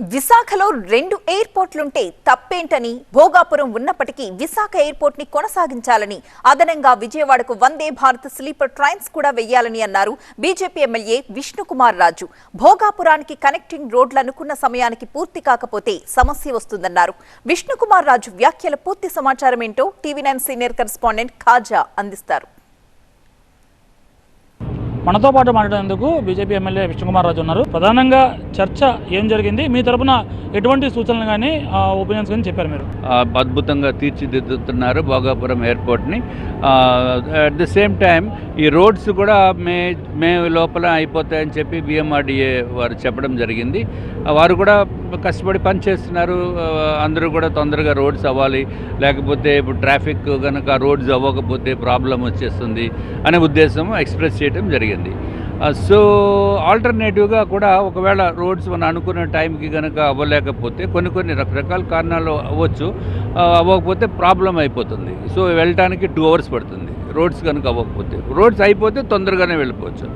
విశాఖలో రెండు ఎయిర్పోర్ట్లుంటే తప్పేంటని భోగాపురం ఉన్నప్పటికీ విశాఖ ఎయిర్పోర్ట్ని కొనసాగించాలని అదనంగా విజయవాడకు వందే భారత్ స్లీపర్ ట్రైన్స్ కూడా వెయ్యాలని అన్నారు బీజేపీ ఎమ్మెల్యే విష్ణుకుమార్ రాజు. భోగాపురానికి కనెక్టింగ్ రోడ్లు అనుకున్న సమయానికి పూర్తి కాకపోతే సమస్య వస్తుందన్నారు. విష్ణుకుమార్ రాజు వ్యాఖ్యల పూర్తి సమాచారం ఏంటో TV nine senior correspondent Khaja అందిస్తారు. మనతో పాటు మాట్లాడేందుకు బీజేపీ ఎమ్మెల్యే విష్ణుకుమార్ రాజు ఉన్నారు. ప్రధానంగా చర్చ ఏం జరిగింది? మీ తరపున ఎటువంటి సూచనలు కానీ ఒపీనియన్స్ కానీ చెప్పారు మీరు? అద్భుతంగా తీర్చిదిద్దుతున్నారు భోగాపురం ఎయిర్పోర్ట్ని. అట్ ది సేమ్ టైం ఈ రోడ్స్ కూడా మే మే లోపల అయిపోతాయని చెప్పి బిఎంఆర్డిఏ వారు చెప్పడం జరిగింది. వారు కూడా కష్టపడి పని చేస్తున్నారు అందరూ కూడా తొందరగా రోడ్స్ అవ్వాలి. లేకపోతే ఇప్పుడు ట్రాఫిక్ కనుక రోడ్స్ అవ్వకపోతే ప్రాబ్లం వచ్చేస్తుంది అనే ఉద్దేశం ఎక్స్ప్రెస్ చేయడం జరిగింది. సో ఆల్టర్నేటివ్గా కూడా ఒకవేళ రోడ్స్ మనం అనుకున్న టైంకి కనుక అవ్వలేకపోతే కొన్ని కొన్ని రకరకాల కారణాలు అవ్వచ్చు. అవ్వకపోతే ప్రాబ్లం అయిపోతుంది. సో వెళ్ళటానికి టూ అవర్స్ పడుతుంది. రోడ్స్ కనుక అవ్వకపోతే రోడ్స్ అయిపోతే తొందరగానే వెళ్ళిపోవచ్చు.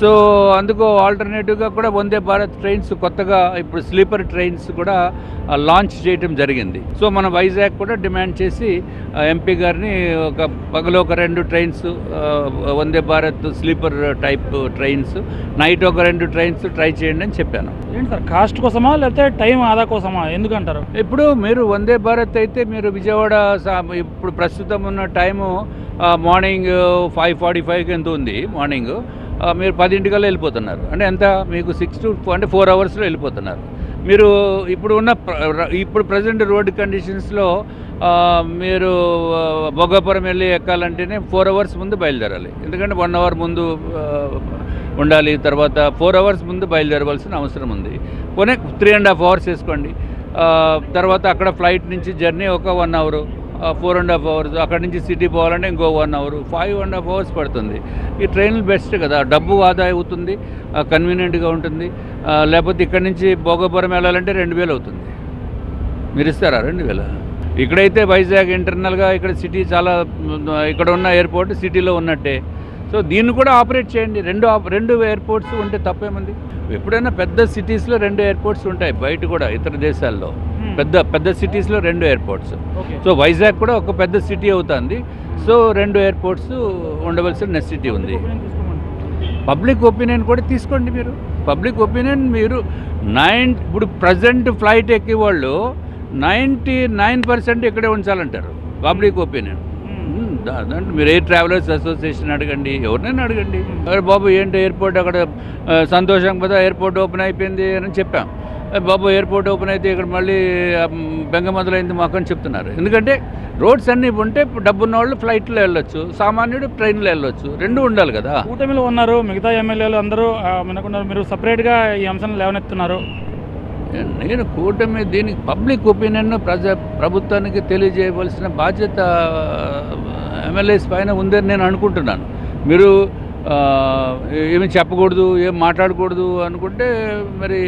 సో అందుకు ఆల్టర్నేటివ్గా కూడా వందే భారత్ ట్రైన్స్ కొత్తగా ఇప్పుడు స్లీపర్ ట్రైన్స్ కూడా లాంచ్ చేయటం జరిగింది. సో మన వైజాగ్ కూడా డిమాండ్ చేసి ఎంపీ గారిని ఒక పగలు ఒక రెండు trains Vande Bharat sleeper type trains night ఒక రెండు ట్రైన్స్ ట్రై చేయండి అని చెప్పాను. ఏంటి సార్ కాస్ట్ కోసమా లేకపోతే టైం ఆదా కోసమా? ఎందుకంటారు? ఇప్పుడు మీరు వందే భారత్ అయితే మీరు విజయవాడ ఇప్పుడు ప్రస్తుతం ఉన్న టైము మార్నింగ్ ఫైవ్ ఫార్టీ ఫైవ్కి ఎంత ఉంది? మార్నింగ్. మీరు పదింటికల్లా వెళ్ళిపోతున్నారు. అంటే ఎంత? మీకు సిక్స్ టు అంటే ఫోర్ అవర్స్లో వెళ్ళిపోతున్నారు. మీరు ఇప్పుడు ఉన్న ఇప్పుడు ప్రజెంట్ రోడ్ కండిషన్స్లో మీరు భోగాపురం వెళ్ళి ఎక్కాలంటేనే ఫోర్ అవర్స్ ముందు బయలుదేరాలి. ఎందుకంటే వన్ అవర్ ముందు ఉండాలి. తర్వాత ఫోర్ అవర్స్ ముందు బయలుదేరవలసిన అవసరం ఉంది. కొనే త్రీ అండ్ హాఫ్ అవర్స్ వేసుకోండి. తర్వాత అక్కడ ఫ్లైట్ నుంచి జర్నీ ఒక one hour four and half hours అక్కడ నుంచి సిటీ పోవాలంటే ఇంకో one hour five and half hours పడుతుంది. ఈ ట్రైన్లు బెస్ట్ కదా డబ్బు ఆదా అవుతుంది కన్వీనియంట్గా ఉంటుంది లేకపోతే ఇక్కడ నుంచి భోగపురం వెళ్ళాలంటే రెండు వేలు అవుతుంది. మీరు ఇస్తారా రెండు వేల? ఇక్కడైతే వైజాగ్ ఇంటర్నల్గా ఇక్కడ సిటీ చాలా ఇక్కడ ఉన్న ఎయిర్పోర్ట్ సిటీలో ఉన్నట్టే. సో దీన్ని కూడా ఆపరేట్ చేయండి. రెండు రెండు ఎయిర్పోర్ట్స్ ఉంటే తప్పేముంది? ఎప్పుడైనా పెద్ద సిటీస్లో రెండు ఎయిర్పోర్ట్స్ ఉంటాయి బయట కూడా ఇతర దేశాల్లో. పెద్ద పెద్ద సిటీస్లో రెండు ఎయిర్పోర్ట్స్ సో వైజాగ్ కూడా ఒక పెద్ద సిటీ అవుతుంది. సో రెండు ఎయిర్పోర్ట్స్ ఉండవలసిన నెసిటీ ఉంది. పబ్లిక్ ఒపీనియన్ కూడా తీసుకోండి మీరు. పబ్లిక్ ఒపీనియన్ మీరు నైన్ ఇప్పుడు ప్రజెంట్ ఫ్లైట్ ఎక్కే వాళ్ళు నైంటీ నైన్ పర్సెంట్ ఇక్కడే ఉంచాలంటారు. పబ్లిక్ ఒపీనియన్ దాంట్లో మీరు ఎయిర్ ట్రావెలర్స్ అసోసియేషన్ అడగండి ఎవరినైనా అడగండి. బాబు ఏంటి ఎయిర్పోర్ట్ అక్కడ సంతోషం కదా ఎయిర్పోర్ట్ ఓపెన్ అయిపోయింది అని చెప్పాం. "ఏ బాబు ఎయిర్పోర్ట్ ఓపెన్ అయితే ఇక్కడ మళ్ళీ బెంగ మొదలైంది మాకు అని చెప్తున్నారు. ఎందుకంటే రోడ్స్ అన్నీ ఉంటే డబ్బున్న వాళ్ళు ఫ్లైట్లో వెళ్ళొచ్చు సామాన్యుడు ట్రైన్లో వెళ్ళొచ్చు రెండు ఉండాలి కదా. కూటమిలో ఉన్నారు మిగతా ఎమ్మెల్యేలు అందరూ మనకున్నారు మీరు సపరేట్గా ఈ అంశాన్ని లేవనెత్తున్నారు. నేను కూటమి దీనికి పబ్లిక్ ఒపీనియన్ ప్రజ ప్రభుత్వానికి తెలియజేయవలసిన బాధ్యత ఎమ్మెల్యేస్ పైన ఉందని నేను అనుకుంటున్నాను. మీరు ఏమి చెప్పకూడదు ఏం మాట్లాడకూడదు అనుకుంటే మరి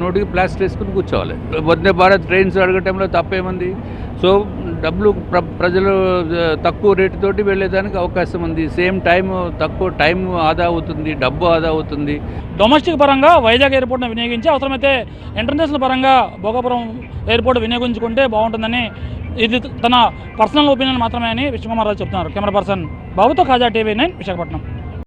నోటికి ప్లాస్టర్ వేసుకుని కూర్చోవాలి. వందే భారత్ ట్రైన్స్ అడగటంలో తప్పేముంది? సో డబ్బులు ప్ర ప్రజలు తక్కువ రేటుతోటి వెళ్ళేదానికి అవకాశం ఉంది. సేమ్ టైం తక్కువ టైం ఆదా అవుతుంది డబ్బు ఆదా అవుతుంది. డొమెస్టిక్ పరంగా వైజాగ్ ఎయిర్పోర్ట్ను వినియోగించి అవసరమైతే ఇంటర్నేషనల్ పరంగా భోగాపురం ఎయిర్పోర్ట్ వినియోగించుకుంటే బాగుంటుందని ఇది తన పర్సనల్ ఒపీనియన్ మాత్రమే అని విష్ణుకుమార్ రాజు చెప్తున్నారు. కెమెరా పర్సన్ బాబుతో ఖాజా టీవీ నైన్ విశాఖపట్నం.